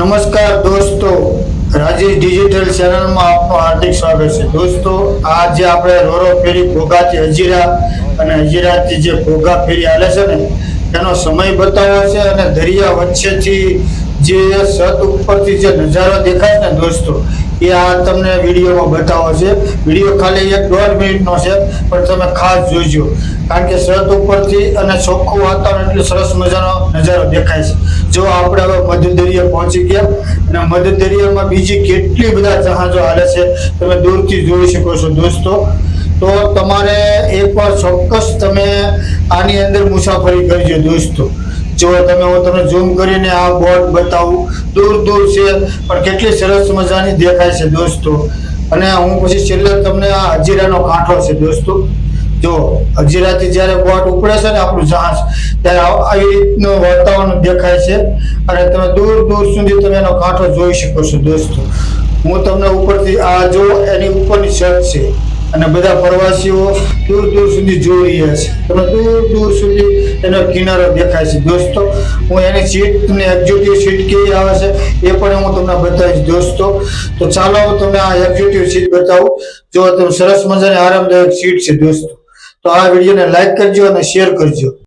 નમસ્કાર દોસ્તો, રાજેશ ડિજિટલ ચેનલમાં આપનું હાર્દિક સ્વાગત છે. દોસ્તો, આજે આપણે રોરો ફેરી ઘોઘાથી હજીરા અને હજીરાથી જે ઘોઘા ફેરી હાલે છે ને એનો સમય બતાવ્યો છે અને દરિયા વચ્ચેથી જે સત ઉપરથી જે નજારો દેખાય ને દોસ્તો, એ આ તમને વિડીયોમાં બતાવો છે. વીડિયો ખાલી એક દોઢ મિનિટનો છે, પણ તમે ખાસ જોજો. કારણ કે સત ઉપરથી અને ચોખ્ખું વાતાવરણ એટલે સરસ મજાનો નજારો દેખાય છે. જો આપણે હવે મધ્ય દરિયા પહોંચી ગયા અને મધ્ય દરિયામાં બીજી કેટલી બધા જહાજો હાલે છે તમે દૂરથી જોઈ શકો છો દોસ્તો. તો તમારે એકવાર ચોક્કસ તમે આની અંદર મુસાફરી કરજો દોસ્તો. જો તમે હું તમને ઝૂમ કરીને આ બોટ બતાવું. દૂર દૂર છે, પણ કેટલી સરસ મજાની દેખાય છે દોસ્તો. અને હું પછી છેલ્લે તમને આ હજીરાનો કાંઠો છે દોસ્તો. જો હજીરાથી જ્યારે બોટ ઉપડે છે ને આપણું જહાજ ત્યારે આવ- રીતનું વાતાવરણ દેખાય છે. અને તમે દૂર દૂર સુધી તમે એનો કાંઠો જોઈ શકો છો દોસ્તો. હું તમને ઉપરથી આ જો એની ઉપરની છત છે. અને બધા પ્રવાસીઓ દૂર દૂર સુધી જોઈ રહ્યા છે. તમે દૂર દૂર સુધી એનો કિનારો દેખાય છે. દોસ્તો, હું એની સીટ ને એક્ઝિક્યુટિવ સીટ કેવી આવે છે એ પણ હું તમને બતાવીશ દોસ્તો. તો ચાલો હું તમને આ એક્ઝિક્યુટિવ સીટ બતાવું. જો તમે સરસ મજાની આરામદાયક સીટ છે દોસ્તો. તો આ વિડીયોને લાઈક કરજો અને શેર કરજો.